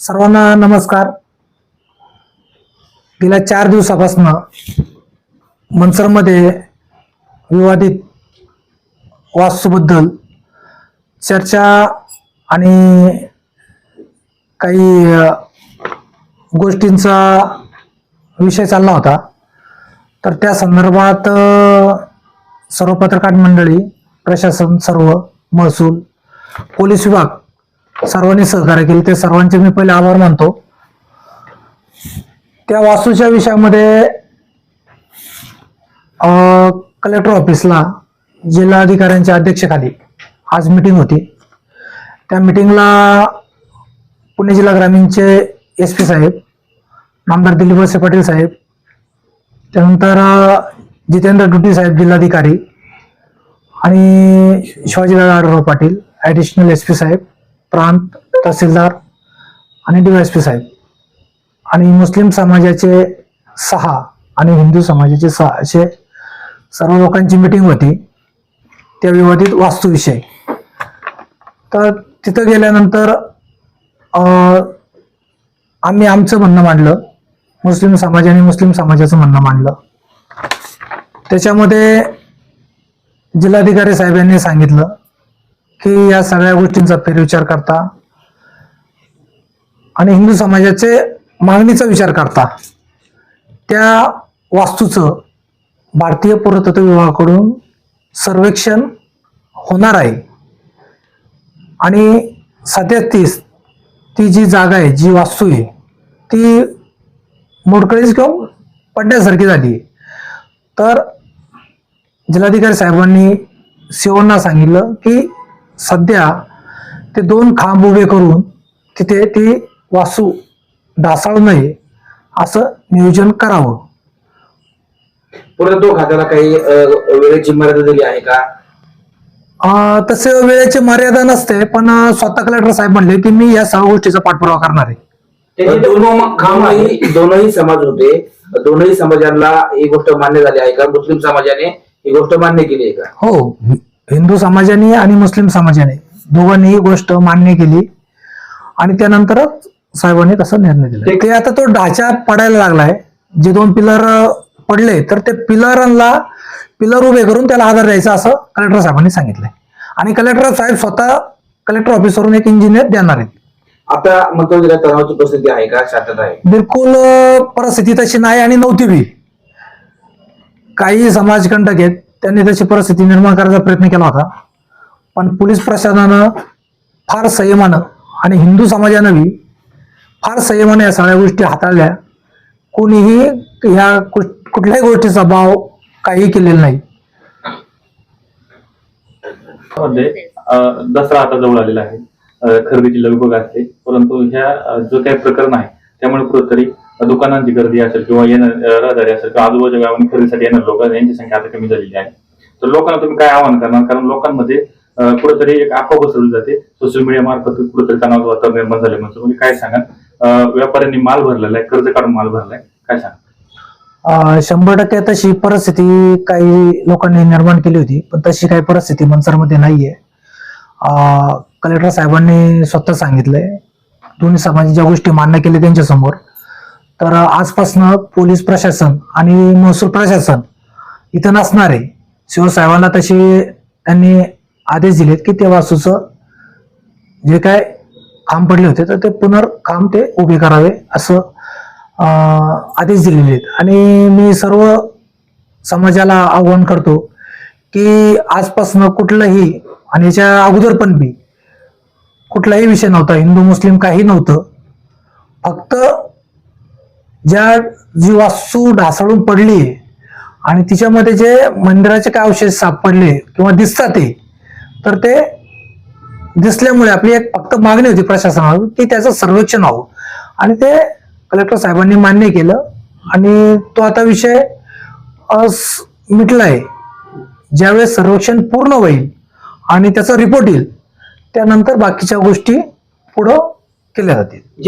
सर्वांना नमस्कार. गेल्या चार दिवसापासून मनसरमध्ये विवादित वास्तूबद्दल चर्चा आणि काही गोष्टींचा विषय चालला होता. तर त्या संदर्भात सर्व पत्रकार मंडळी प्रशासन सर्व महसूल पोलीस विभाग सर्वांनी सहकार्य केले. ते सर्वांचे मी पहिले आभार मानतो. त्या वास्तूच्या विषयामध्ये कलेक्टर ऑफिसला जिल्हाधिकाऱ्यांच्या अध्यक्षतेखाली आज मीटिंग होती. त्या मीटिंगला पुणे जिल्हा ग्रामीणचे एस पी साहेब नामदार दिलीप वसे पाटील साहेब त्यानंतर जितेंद्र डुटी साहेब जिल्हाधिकारी आणि Shivajidada Adhalrao Patil additional S P साहेब प्रांत तहसीलदार आणि डी एस पी साहेब. आणि मुस्लिम समाजाचे सहा आणि हिंदू समाजाचे सहा असे सर्व लोकांची मिटिंग होती. त्या विवादित वास्तूविषयी तर तिथं गेल्यानंतर अं, आम्ही आमचं म्हणणं मांडलं. मुस्लिम समाजाने मुस्लिम समाजाचं म्हणणं मांडलं. त्याच्यामध्ये जिल्हाधिकारी साहेब यांनी सांगितलं. हे या सगळ्या गोष्टींचा फेरविचार करता आणि हिंदू समाजाचे मागणीचा विचार करता. त्या वास्तूचं भारतीय पुरातत्व विभागाकडून सर्वेक्षण होणार आहे. आणि सध्या तीस ती जी जागा आहे जी वास्तू आहे ती मोडकळीच किंवा पडण्यासारखी झाली. तर जिल्हाधिकारी साहेबांनी सेवांना सांगितलं की सध्या ते दोन खांब उभे करून तिथे ती वासू ढासळू नये असं नियोजन करावं. पुरातत्व खात्याला काही वेळेची मर्यादा दिली आहे का? अं, तसे वेळेची मर्यादा नसते पण स्वतः कलेक्टर साहेब म्हणले की मी या सर्व गोष्टीचा पाठपुरावा करणार आहे. दोन- दोनही दोनही समाज होते. दोनही समाजाला ही गोष्ट मान्य झाली आहे का? मुस्लिम समाजाने ही गोष्ट मान्य केली आहे का? हि- हिंदू समाजाने आणि मुस्लिम समाजाने दोघांनी ही गोष्ट मान्य केली. आणि त्यानंतरच साहेबांनी तसा निर्णय दिला. ते आता तो ढाचा पडायला लागलाय. जे दोन पिलर पडले तर ते पिलरांना पिलर उभे करून त्याला आधार द्यायचा असं कलेक्टर साहेबांनी सांगितलंय. आणि कलेक्टर साहेब स्वतः कलेक्टर ऑफिसवरून एक इंजिनियर देणार आहेत. आता मंत्र जिल्ह्यात तणावाची परिस्थिती आहे का? शांतता आहे. बिलकुल परिस्थिती तशी नाही आणि नव्हती बी. काही समाजकंटक आहेत. त्यांनी तशी परिस्थिती निर्माण करायचा प्रयत्न केला होता. पण पोलीस प्रशासनानं फार संयमानं आणि हिंदू समाजानं बी फार संयमानं या सगळ्या गोष्टी हाताळल्या. कोणीही ह्या कु- कुठल्याही गोष्टीचा भाव काही केलेला नाही. दसरा आता जवळ आलेला आहे. अ, खरेदीची लगबग असते. परंतु ह्या जो काही प्रकरण आहे त्यामुळे कुठंतरी दुकानांची गर्दी असेल किंवा येणार रहदारी असेल किंवा आजूबाजूच्या गावांनी खरेदीसाठी येणार लोक यांची संख्या आता कमी झालेली आहे. तर लोकांना तुम्ही काय आवाहन करणार? कारण लोकांमध्ये कुठेतरी एक अफवा पसरली जाते. सोशल मीडिया मार्फत कुठेतरी तणावाचं वातावरण निर्माण झाले म्हणजे तुम्ही काय सांगा व्यापाऱ्यांनी माल भरलेला आहे कर्ज काढून माल भरलाय काय सांगा शंभर टक्के तशी परिस्थिती काही लोकांनी निर्माण केली होती पण तशी काही परिस्थिती मनसरमध्ये नाहीये. कलेक्टर साहेबांनी स्वतः सांगितलंय. दोन्ही समाजाच्या गोष्टी मान्य केल्या त्यांच्यासमोर. तर आजपासनं पोलीस प्रशासन आणि महसूल प्रशासन इथं नसणार आहे. शिवसाहेबांना तशी त्यांनी आदेश दिलेत की ते वासूचं जे काय खांब पडले होते तर ते पुनर्खांब ते उभे करावे असं आदेश दिलेले आहेत. आणि मी सर्व समाजाला आव्हान करतो की आजपासनं कुठलंही आणि याच्या अगोदर पण बी कुठलाही विषय नव्हता. हिंदू मुस्लिम काही नव्हतं. फक्त ज्या जी वास्तू ढासळून पडली आणि तिच्यामध्ये जे मंदिराचे काय अवशेष सापडले किंवा दिसतात ते तर ते दिसल्यामुळे आपली एक फक्त मागणी होती प्रशासनावर की त्याचं सर्वेक्षण व्हावं. आणि ते कलेक्टर साहेबांनी मान्य केलं. आणि तो आता विषय मिटलाय. ज्यावेळेस सर्वेक्षण पूर्ण होईल आणि त्याचा रिपोर्ट येईल त्यानंतर बाकीच्या गोष्टी पुढं केल्या जातील. जे